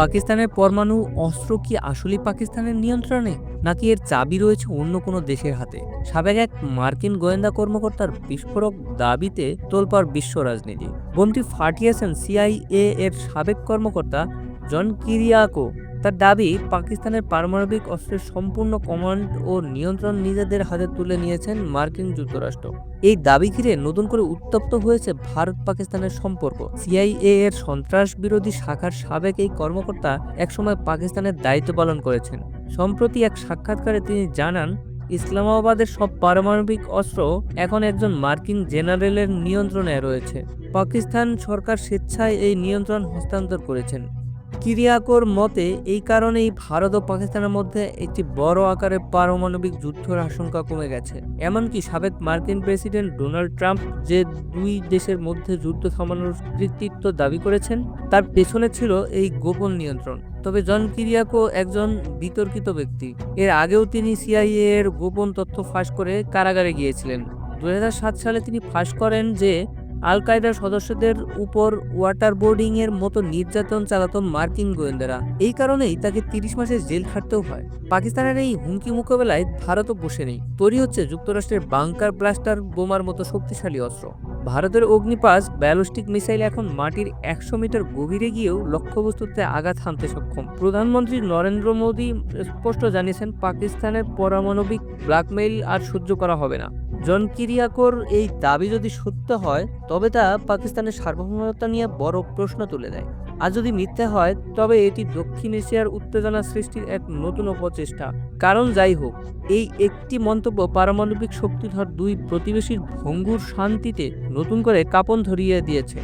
পাকিস্তানের পরমাণু অস্ত্র কি আসলে পাকিস্তানের নিয়ন্ত্রণে, নাকি এর চাবি রয়েছে অন্য কোনো দেশের হাতে? সাবেক এক মার্কিন গোয়েন্দা কর্মকর্তার বিস্ফোরক দাবিতে তোলপার বিশ্ব রাজনীতি। বোমটি ফাটিয়েছেন সিআইএ এর সাবেক কর্মকর্তা জন কিরিয়াকো। তার দাবি, পাকিস্তানের পারমাণবিক অস্ত্রের সম্পূর্ণ কমান্ড ও নিয়ন্ত্রণ নিজেদের হাতে তুলে নিয়েছেন মার্কিন যুক্তরাষ্ট্র। এই দাবি ঘিরে নতুন করে উত্তপ্ত হয়েছে ভারত পাকিস্তানের সম্পর্ক। সিআইএ এর সন্ত্রাস বিরোধী শাখার সাবেক এই কর্মকর্তা একসময় পাকিস্তানের দায়িত্ব পালন করেছেন। সম্প্রতি এক সাক্ষাৎকারে তিনি জানান, ইসলামাবাদের সব পারমাণবিক অস্ত্র এখন একজন মার্কিন জেনারেলের নিয়ন্ত্রণে রয়েছে। পাকিস্তান সরকার স্বেচ্ছায় এই নিয়ন্ত্রণ হস্তান্তর করেছেন। কিরিয়াকোর মতে, এই কারণেই ভারত ও পাকিস্তানের মধ্যে একটি বড় আকারের পারমাণবিক যুদ্ধের আশঙ্কা কমে গেছে। এমনকি সাবেক মার্কিন প্রেসিডেন্ট ডোনাল্ড ট্রাম্প যে দুই দেশের মধ্যে যুদ্ধ থামানোর কৃতিত্ব দাবি করেছেন, তার পেছনে ছিল এই গোপন নিয়ন্ত্রণ। তবে জন কিরিয়াকো একজন বিতর্কিত ব্যক্তি। এর আগেও তিনি সিআইএ এর গোপন তথ্য ফাঁস করে কারাগারে গিয়েছিলেন। দু হাজার সাত সালে তিনি ফাঁস করেন যে আল কায়দার সদস্যদের উপর ওয়াটার বোর্ডিং এর মতো নির্যাতন চালাতো মার্কিন গোয়েন্দারা। এই কারণেই তাকে তিরিশ মাসের জেল খাটতেও হয়। পাকিস্তানের এই হুমকি মোকাবেলায় ভারতও বসে নেই। তৈরি হচ্ছে যুক্তরাষ্ট্রের বাংকার ব্লাস্টার বোমার মতো শক্তিশালী অস্ত্র। ভারতের অগ্নিপাস ব্যালিস্টিক মিসাইল এখন মাটির একশো মিটার গভীরে গিয়েও লক্ষ্যবস্তুতে আঘাত হানতে সক্ষম। প্রধানমন্ত্রী নরেন্দ্র মোদী স্পষ্ট জানিয়েছেন, পাকিস্তানের পারমাণবিক ব্ল্যাকমেইল আর সহ্য করা হবে না। জন কিরিয়াকোর এই দাবি যদি সত্য হয়, তবে তা পাকিস্তানের সার্বভৌমত্ব নিয়ে বড় প্রশ্ন তুলে দেয়। আর যদি মিথ্যা হয়, তবে এটি দক্ষিণ এশিয়ার উত্তেজনা সৃষ্টির এক নতুন অপচেষ্টা। কারণ যাই হোক, এই একটি মন্তব্য পারমাণবিক শক্তিধর দুই প্রতিবেশীর ভঙ্গুর শান্তিতে নতুন করে কাপন ধরিয়ে দিয়েছে।